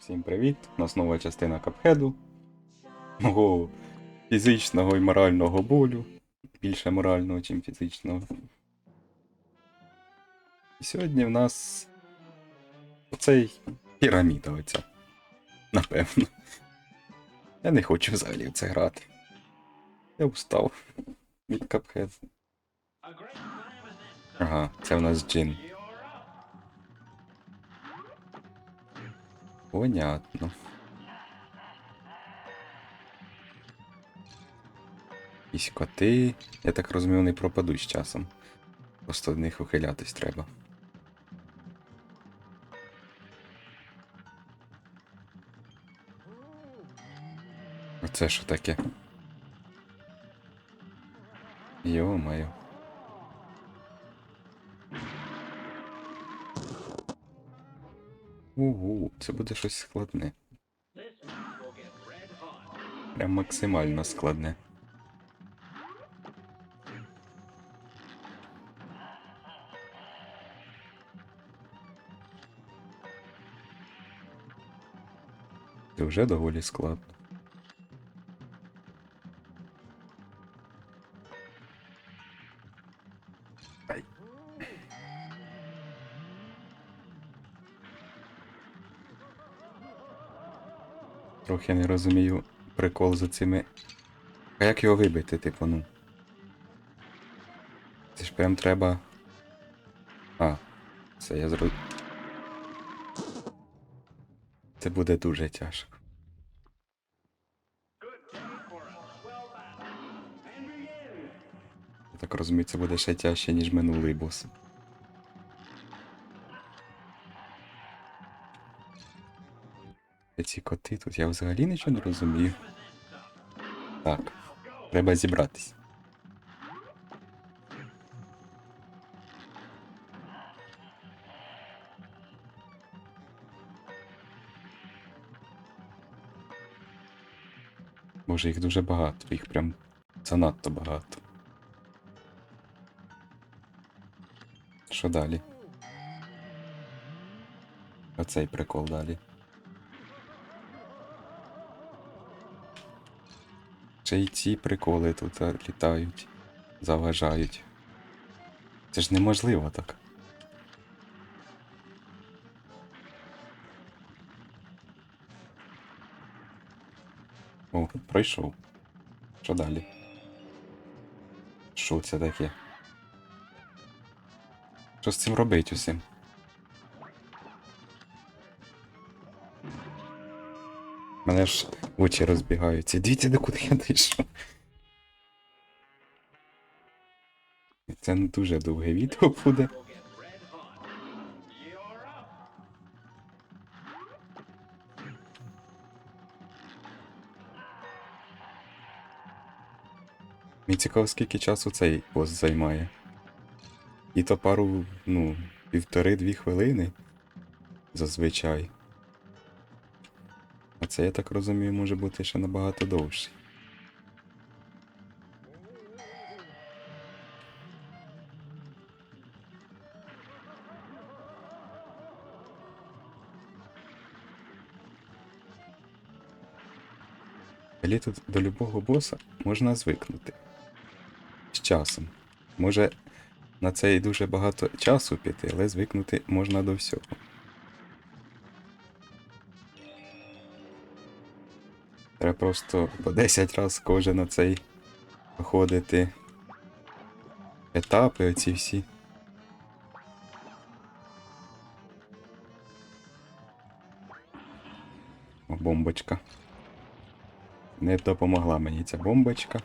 Всім привіт! У нас нова частина капхеду. Мого фізичного і морального болю. Більше морального, ніж фізичного. І сьогодні в нас оцей піраміда оця. Напевно. Я не хочу взагалі в це грати. Я устав від капхед. Ага, це в нас джин. Понятно. Якісь коти. Я так розумію, вони пропадуть з часом. Просто від них ухилятись треба. Оце що таке? Йо-моє. Угу, це буде щось складне. Прям максимально складне. Це вже доволі складно. Трохи не розумію прикол за цими. А як його вибити, типу, ну? Це ж прям треба. А, це я зрозумів. Це буде дуже тяжко. Я так розумію, це буде ще тяжче, ніж минулий бос. Ці коти тут я взагалі нічого не розумію. Так, треба зібратись. Може їх дуже багато, їх прям занадто багато. Що далі? Оцей прикол далі. Ще й ці приколи тут літають, заважають. Це ж неможливо так. О, пройшов. Що далі? Що це таке? Що з цим робить усім? Мене ж очі розбігаються. Дивіться, де куди я дійшов. Це не дуже довге відео буде. Мені цікаво, скільки часу цей бос займає. І то пару, ну, півтори-дві хвилини зазвичай. Це, я так розумію, може бути ще набагато довше. Тут до любого боса можна звикнути. З часом. Може на це і дуже багато часу піти, але звикнути можна до всього. Треба просто по 10 разів кожен на цей проходити етапи оці всі. О, бомбочка. Не допомогла мені ця бомбочка.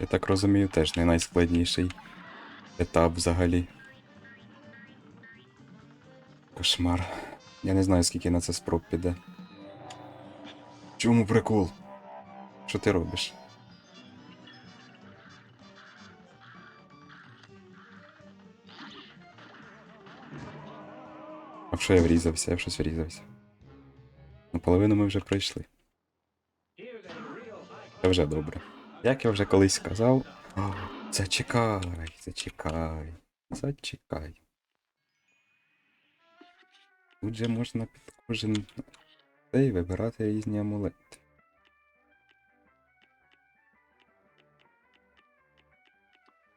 Я так розумію, теж не найскладніший етап взагалі. Кошмар. Я не знаю, скільки на це спроб піде. Чому прикол? Що ти робиш? А що я врізався? Я в щось врізався. Ну, половину ми вже пройшли. Це вже добре. Як я вже колись сказав. Зачекай, зачекай. Зачекай. Тут же можна під кожен цей вибирати різні амулети.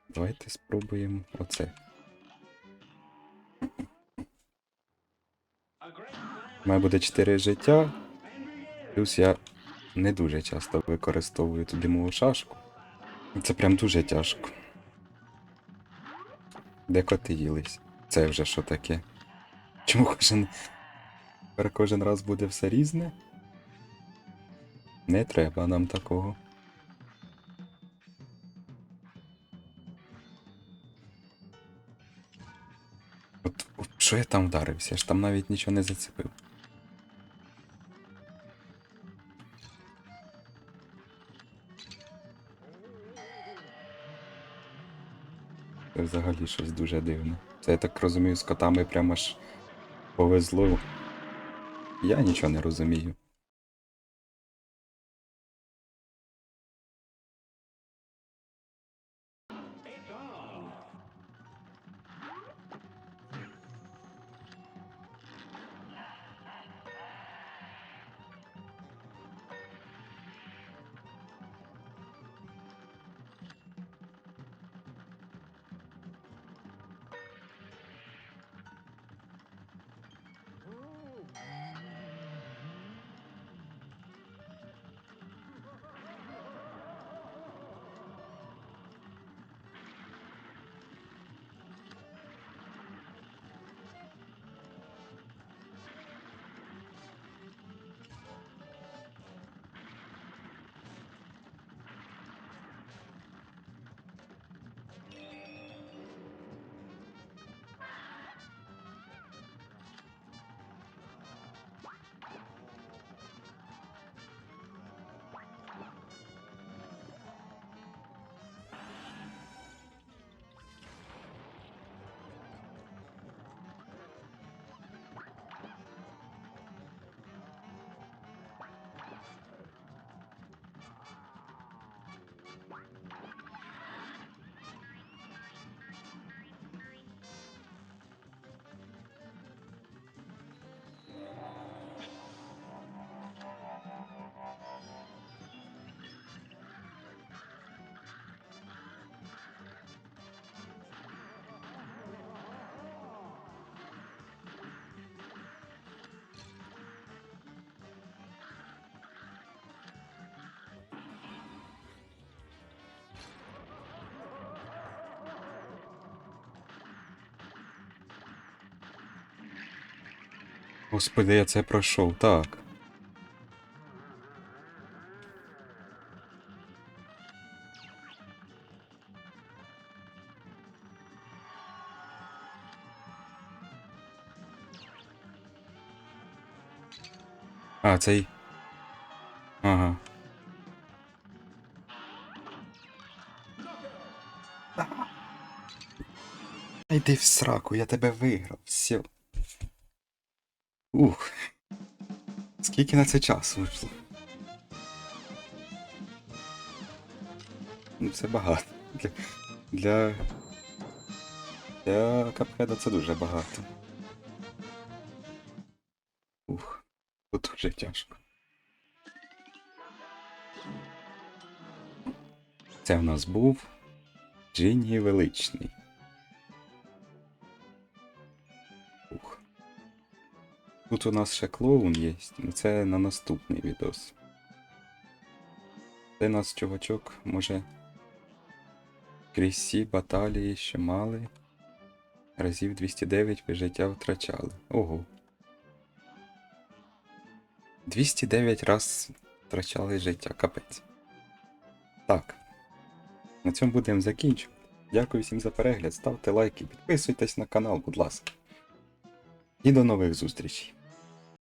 Давайте спробуємо оце. У мене буде 4 життя. Плюс я не дуже часто використовую туди мою шашку. Це прям дуже тяжко. Де коти їлись? Це вже що таке? Чому кожен. Тепер кожен раз буде все різне? Не треба нам такого. От, от що я там вдарився? Я ж там навіть нічого не зацепив. Це взагалі щось дуже дивне. Це я так розумію, з котами прямо ж повезло. Я нічого не розумію. Господи, я це пройшов, так. А, цей. Ага. Йди в сраку, я тебе виграв. Все. Ух. Скільки на це часу вийшло? Ну, це багато. Для. Для. Для капкеда це дуже багато. Ух. Тут дуже тяжко. Це в нас був Джині Величний. Тут у нас ще клоун є, це на наступний відос. Це нас чувачок може крізь всі баталії, що мали. Разів 209 ви життя втрачали. Ого. 209 раз втрачали життя, капець. Так. На цьому будемо закінчувати. Дякую всім за перегляд, ставте лайки, підписуйтесь на канал, будь ласка. І до нових зустрічей.